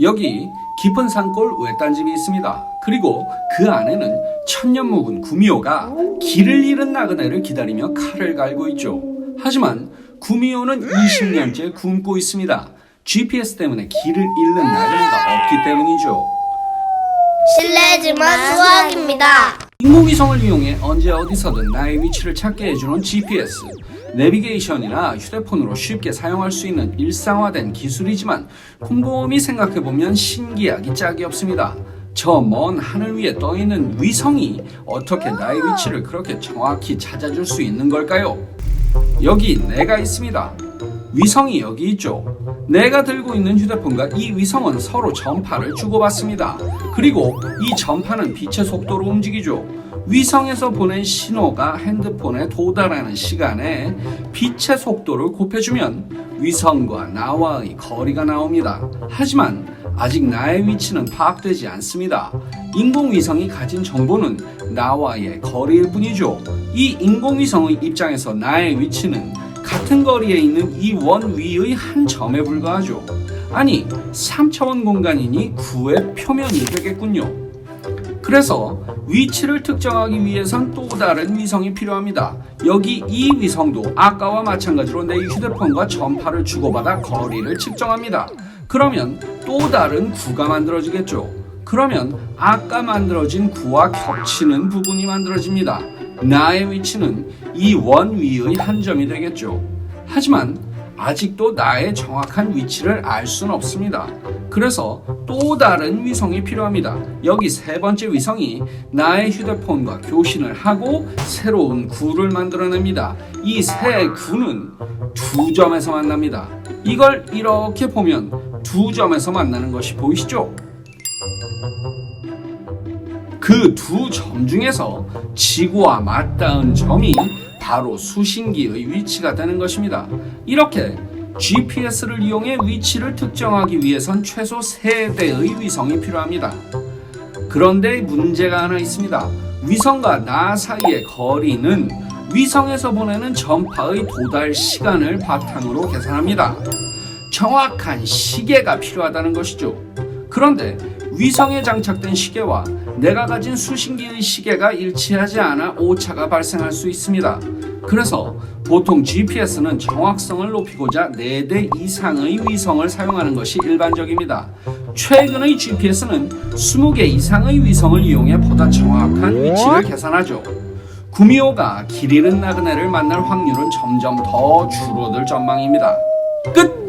여기 깊은 산골 외딴 집이 있습니다. 그리고 그 안에는 천년 묵은 구미호가 길을 잃은 나그네를 기다리며 칼을 갈고 있죠. 하지만 구미호는 20년째 굶고 있습니다. GPS 때문에 길을 잃는 나그네가 없기 때문이죠. 실례지만 수학입니다. 인공위성을 이용해 언제 어디서든 나의 위치를 찾게 해주는 GPS. 내비게이션이나 휴대폰으로 쉽게 사용할 수 있는 일상화된 기술이지만 곰곰이 생각해보면 신기하기 짝이 없습니다. 저먼 하늘 위에 떠 있는 위성이 어떻게 나의 위치를 그렇게 정확히 찾아줄 수 있는 걸까요? 여기 내가 있습니다. 위성이 여기 있죠. 내가 들고 있는 휴대폰과 이 위성은 서로 전파를 주고받습니다. 그리고 이 전파는 빛의 속도로 움직이죠. 위성에서 보낸 신호가 핸드폰에 도달하는 시간에 빛의 속도를 곱해주면 위성과 나와의 거리가 나옵니다. 하지만 아직 나의 위치는 파악되지 않습니다. 인공위성이 가진 정보는 나와의 거리일 뿐이죠. 이 인공위성의 입장에서 나의 위치는 같은 거리에 있는 이 원 위의 한 점에 불과하죠. 아니, 3차원 공간이니 9의 표면이 되겠군요. 그래서 위치를 특정하기 위해선 또 다른 위성이 필요합니다. 여기 이 위성도 아까와 마찬가지로 내 휴대폰과 전파를 주고받아 거리를 측정합니다. 그러면 또 다른 구가 만들어지겠죠. 그러면 아까 만들어진 구와 겹치는 부분이 만들어집니다. 나의 위치는 이 원 위의 한 점이 되겠죠. 하지만 아직도 나의 정확한 위치를 알 수는 없습니다. 그래서 또 다른 위성이 필요합니다. 여기 세 번째 위성이 나의 휴대폰과 교신을 하고 새로운 구를 만들어냅니다. 이 세 구는 두 점에서 만납니다. 이걸 이렇게 보면 두 점에서 만나는 것이 보이시죠? 그 두 점 중에서 지구와 맞닿은 점이 바로 수신기의 위치가 되는 것입니다. 이렇게 GPS를 이용해 위치를 특정하기 위해선 최소 3대의 위성이 필요합니다. 그런데 문제가 하나 있습니다. 위성과 나 사이의 거리는 위성에서 보내는 전파의 도달 시간을 바탕으로 계산합니다. 정확한 시계가 필요하다는 것이죠. 그런데 위성에 장착된 시계와 내가 가진 수신기의 시계가 일치하지 않아 오차가 발생할 수 있습니다. 그래서 보통 GPS는 정확성을 높이고자 4대 이상의 위성을 사용하는 것이 일반적입니다. 최근의 GPS는 20개 이상의 위성을 이용해 보다 정확한 위치를 계산하죠. 구미호가 길 잃은 나그네를 만날 확률은 점점 더 줄어들 전망입니다. 끝!